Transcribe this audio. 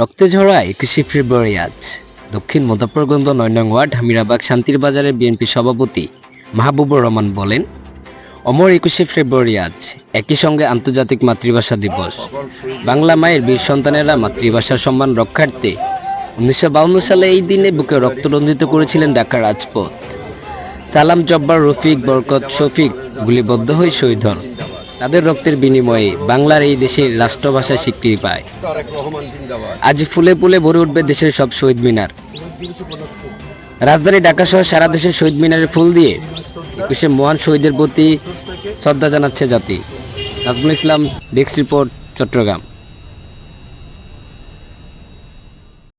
রক্তে ঝরা একুশে ফেব্রুয়ারি আজ। দক্ষিণ মধ্যপ্রগন্ধ নয় নং ওয়ার্ড, হামিরাবাগ শান্তির বাজারে বিএনপি সভাপতি মাহবুবুর রহমান বলেন, অমর একুশে ফেব্রুয়ারি আজ, একই সঙ্গে আন্তর্জাতিক মাতৃভাষা দিবস। বাংলা মায়ের বীর সন্তানেরা মাতৃভাষার সম্মান রক্ষার্থে উনিশশো সালে এই দিনে বুকে রক্তরঞ্জিত করেছিলেন ঢাকার রাজপথ। সালাম জব্বার রফিক, বরকত শফিক গুলিবদ্ধ হয়ে শহীদ হন। তাদের রক্তের বিনিময়ে বাংলার এই দেশের রাষ্ট্রভাষা স্বীকৃতি পায়। আজ ফুলে ফুলে ভরে উঠবে দেশের সব শহীদ মিনার। রাজধানী ঢাকা সহ সারা দেশের শহীদ মিনারের ফুল দিয়ে একুশে মহান শহীদের প্রতি শ্রদ্ধা জানাচ্ছে জাতি। Nazmul Islam, desk report, Chittagong.